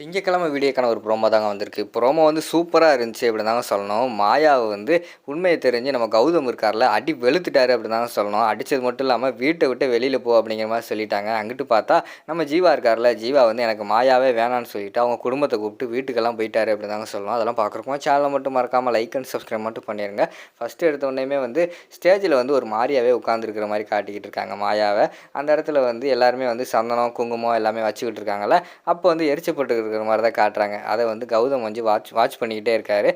திங்கக்கிழமை வீடியோக்கான ஒரு ப்ரோமோ தாங்க வந்திருக்கு. ப்ரோமோ வந்து சூப்பராக இருந்துச்சு அப்படின்னு தாங்க சொல்லணும். மாயாவை வந்து உண்மையை தெரிஞ்சு நம்ம கௌதம் இருக்கார்ல அடி வெளுத்துட்டாரு அப்படின்னு தாங்க சொல்லணும். அடித்தது மட்டும் இல்லாமல் வீட்டை விட்டு வெளியில் போ அப்படிங்கிற மாதிரி சொல்லிட்டாங்க. அங்கிட்டு பார்த்தா நம்ம ஜீவா இருக்கார்ல ஜீவா வந்து எனக்கு மாயாவே வேணான்னு சொல்லிட்டு அவங்க குடும்பத்தை கூப்பிட்டு வீட்டுக்கெல்லாம் போயிட்டாரு அப்படின்னு தாங்க சொல்லணும். அதெல்லாம் பார்க்குறப்போ சேனலை மட்டும் மறக்காமல் லைக் அண்ட் சப்ஸ்கிரைப் மட்டும் பண்ணிடுங்க ஃபஸ்ட்டு எடுத்த உடனேமே வந்து ஸ்டேஜில் வந்து ஒரு மாரியாவே உட்காந்துருக்கிற மாதிரி காட்டிக்கிட்டு இருக்காங்க மாயாவை. அந்த இடத்துல வந்து எல்லாருமே வந்து சந்தனம் குங்குமம் எல்லாமே வச்சுக்கிட்டு இருக்காங்கல்ல. அப்போ வந்து எரிச்சப்பட்டு இருக்கிற மாதிரி தான் காட்டுறாங்க. அதை வந்து கௌதம் வந்து வாட்ச் வாட்ச் பண்ணிக்கிட்டே இருக்காரு.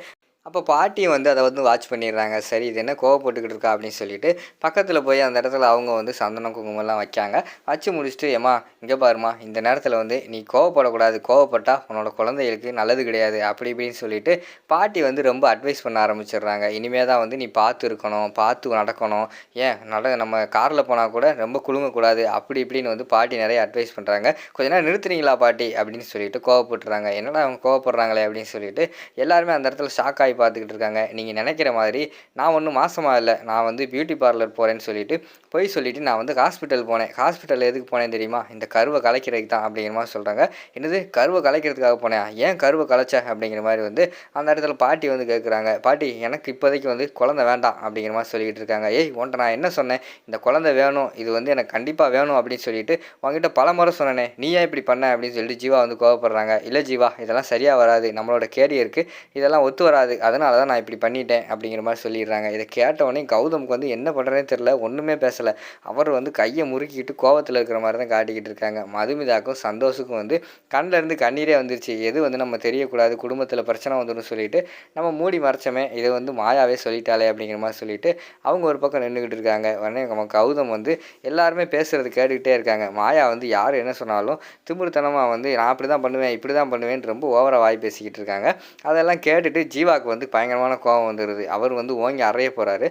அப்போ பாட்டியும் வந்து அதை வந்து வாட்ச் பண்ணிடுறாங்க. சரி இது என்ன கோவப்பட்டுக்கிட்டு இருக்கா அப்படின்னு சொல்லிட்டு பக்கத்தில் போய் அந்த இடத்துல அவங்க வந்து சந்தனம் குங்குமம்லாம் வைக்காங்க. வச்சு முடிச்சுட்டு ஏம்மா இங்கே பாருமா இந்த நேரத்தில் வந்து நீ கோவப்படக்கூடாது கோவப்பட்டா உன்னோட குழந்தைகளுக்கு நல்லது கிடையாது. அப்படி இப்படின்னு சொல்லிட்டு பாட்டி வந்து ரொம்ப அட்வைஸ் பண்ண ஆரம்பிச்சிடுறாங்க. இனிமே தான் வந்து நீ பார்த்து இருக்கணும் பார்த்து நடக்கணும். ஏன்? நட நம்ம காரில் போனால் கூட ரொம்ப குலுங்கக்கூடாது. அப்படி இப்படின்னு வந்து பாட்டி நிறைய அட்வைஸ் பண்ணுறாங்க கொஞ்ச நேரம் நிறுத்துறீங்களா பாட்டி? அப்படின்னு சொல்லிட்டு கோவப்பட்டுறாங்க. என்னடா அவங்க கோவப்படுறாங்களே? அப்படின்னு சொல்லிட்டு எல்லாருமே அந்த இடத்துல ஷாக் ஆகி பார்த்துக்கிட்டு இருக்காங்க நீங்கள் நினைக்கிற மாதிரி நான் ஒன்றும் மாசமாக இல்லை. நான் வந்து பியூட்டி பார்லர் போகிறேன்னு சொல்லிட்டு போய் சொல்லிவிட்டு நான் வந்து ஹாஸ்பிட்டல் போனேன். ஹாஸ்பிட்டல் எதுக்கு போனேன் தெரியுமா? இந்த கருவை கலைக்கிறதுக்கு தான் அப்படிங்கிற மாதிரி சொல்கிறாங்க என்னது? கருவை கலைக்கிறதுக்காக போனேன் ஏன் கருவை கலைச்ச? அப்படிங்கிற மாதிரி வந்து அந்த இடத்துல பாட்டி வந்து கேட்குறாங்க பாட்டி எனக்கு இப்போதைக்கு வந்து குழந்தை வேண்டாம் அப்படிங்கிற மாதிரி சொல்லிக்கிட்டு இருக்காங்க ஏய் உன்ட்ட நான் என்ன சொன்னேன்? இந்த குழந்தை வேணும். இது வந்து எனக்கு கண்டிப்பாக வேணும் அப்படின்னு சொல்லிட்டு உங்ககிட்ட பல முறை சொன்னேனே. நீ ஏன் இப்படி பண்ண? அப்படின்னு சொல்லிட்டு ஜீவா வந்து கோவப்படுறாங்க. இல்லை ஜீவா இதெல்லாம் சரியாக வராது. நம்மளோட கேரியருக்கு இதெல்லாம் ஒத்து வராது. அதனால தான் நான் இப்படி பண்ணிட்டேன் அப்படிங்கிற மாதிரி சொல்லிடுறாங்க. இதை கேட்டவொடனே கௌதமுக்கு வந்து என்ன பண்ணுறேன்னு தெரில ஒன்றுமே பேசலை. அவர் வந்து கையை முறுக்கிட்டு கோவத்தில் இருக்கிற மாதிரி தான் காட்டிக்கிட்டு இருக்காங்க. மதுமிதாக்கும் சந்தோஷுக்கும் வந்து கண்ணிலேருந்து கண்ணீரே வந்துருச்சு. எது வந்து நம்ம தெரியக்கூடாது குடும்பத்தில் பிரச்சனை வந்துடும் சொல்லிட்டு நம்ம மூடி மறைச்சோமே இதை வந்து மாயாவே சொல்லிட்டாலே அப்படிங்கிற மாதிரி சொல்லிட்டு அவங்க ஒரு பக்கம் நின்றுக்கிட்டு இருக்காங்க. உடனே நம்ம கௌதம் வந்து எல்லாருமே பேசுகிறது கேட்டுக்கிட்டே இருக்காங்க. மாயா வந்து யார் என்ன சொன்னாலும் திமிருத்தனமாக வந்து நான் அப்படி தான் பண்ணுவேன் இப்படி தான் பண்ணுவேன் ரொம்ப ஓவராக வாய் பேசிக்கிட்டு இருக்காங்க. அதெல்லாம் கேட்டுட்டு ஜீவாக்கு வந்து பயங்கரமான கோவம் வந்துடுது அவர் வந்து ஓங்கி அறைய போகிறாரு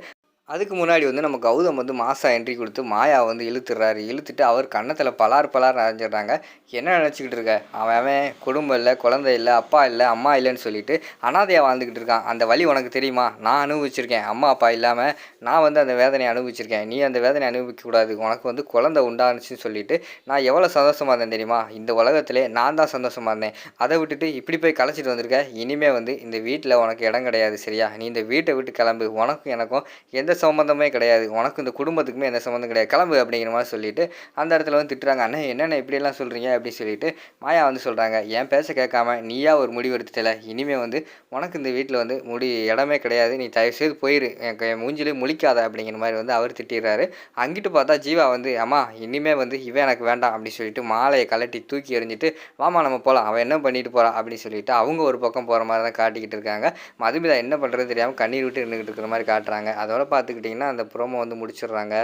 அதுக்கு முன்னாடி வந்து நம்ம கௌதம் வந்து மாசா என்ட்ரி கொடுத்து மாயா வந்து இழுத்துடுறாரு இழுத்துட்டு அவர் கன்னத்தில் பலார் பலார் அரைஞ்சிடுறாங்க என்ன நினச்சிக்கிட்டு இருக்க? அவன் அவன் குடும்பம் இல்லை குழந்தை இல்லை அப்பா இல்லை அம்மா இல்லைன்னு சொல்லிட்டு அனாதையாக வாழ்ந்துக்கிட்டு இருக்கான். அந்த வழி உனக்கு தெரியுமா? நான் அனுபவிச்சிருக்கேன். அம்மா அப்பா இல்லாமல் நான் வந்து அந்த வேதனையை அனுபவிச்சிருக்கேன். நீ அந்த வேதனை அனுபவிக்கக்கூடாது உனக்கு வந்து குழந்தை உண்டானுச்சுன்னு சொல்லிட்டு நான் எவ்வளோ சந்தோஷமாக இருந்தேன் தெரியுமா? இந்த உலகத்திலே நான் தான் சந்தோஷமாக இருந்தேன். அதை விட்டுட்டு இப்படி போய் கலைச்சிட்டு வந்திருக்க? இனிமேல் வந்து இந்த வீட்டில் உனக்கு இடம் கிடையாது சரியா? நீ இந்த வீட்டை விட்டு கிளம்பு. உனக்கும் எனக்கும் எந்த சம்மந்தமே கிடையாது. உனக்கு இந்த குடும்பத்துக்குமே எந்த சம்மந்தம் கிடையாது. கிளம்பு அப்படிங்கிற மாதிரி சொல்லிட்டு அந்த இடத்துல வந்து திட்டுறாங்க அண்ணன் என்னென்ன இப்படியெல்லாம் சொல்கிறீங்க அப்படின்னு சொல்லிட்டு மாயா வந்து சொல்கிறாங்க என் பேச கேட்காம நீயா ஒரு முடிவு எடுத்துட்டல. இனிமேல் வந்து உனக்கு இந்த வீட்டில் வந்து முடி இடமே கிடையாது. நீ தயவு செய்து போயிரு என் மூஞ்சிலே முழிக்காத அப்படிங்கிற மாதிரி வந்து அவர் திட்டிடுறாரு. அங்கிட்டு பார்த்தா ஜீவா வந்து அம்மா இனிமேல் வந்து இவன் எனக்கு வேண்டாம் அப்படின்னு சொல்லிட்டு மாலையை கலட்டி தூக்கி எறிஞ்சிட்டு வாமா நம்ம போகலாம் அவன் என்ன பண்ணிட்டு போகிறான் அப்படின்னு சொல்லிட்டு அவங்க ஒரு பக்கம் போகிற மாதிரி தான் காட்டிக்கிட்டு இருக்காங்க. மதுமிதா என்ன பண்ணுறது தெரியாமல் கண்ணீர் விட்டு இருந்துகிட்டு இருக்கிற மாதிரி காட்டுறாங்க. அதோட பார்த்து பார்த்துக்கிட்டிங்கன்னா அந்த ப்ரோமோ வந்து முடிச்சிடுறாங்க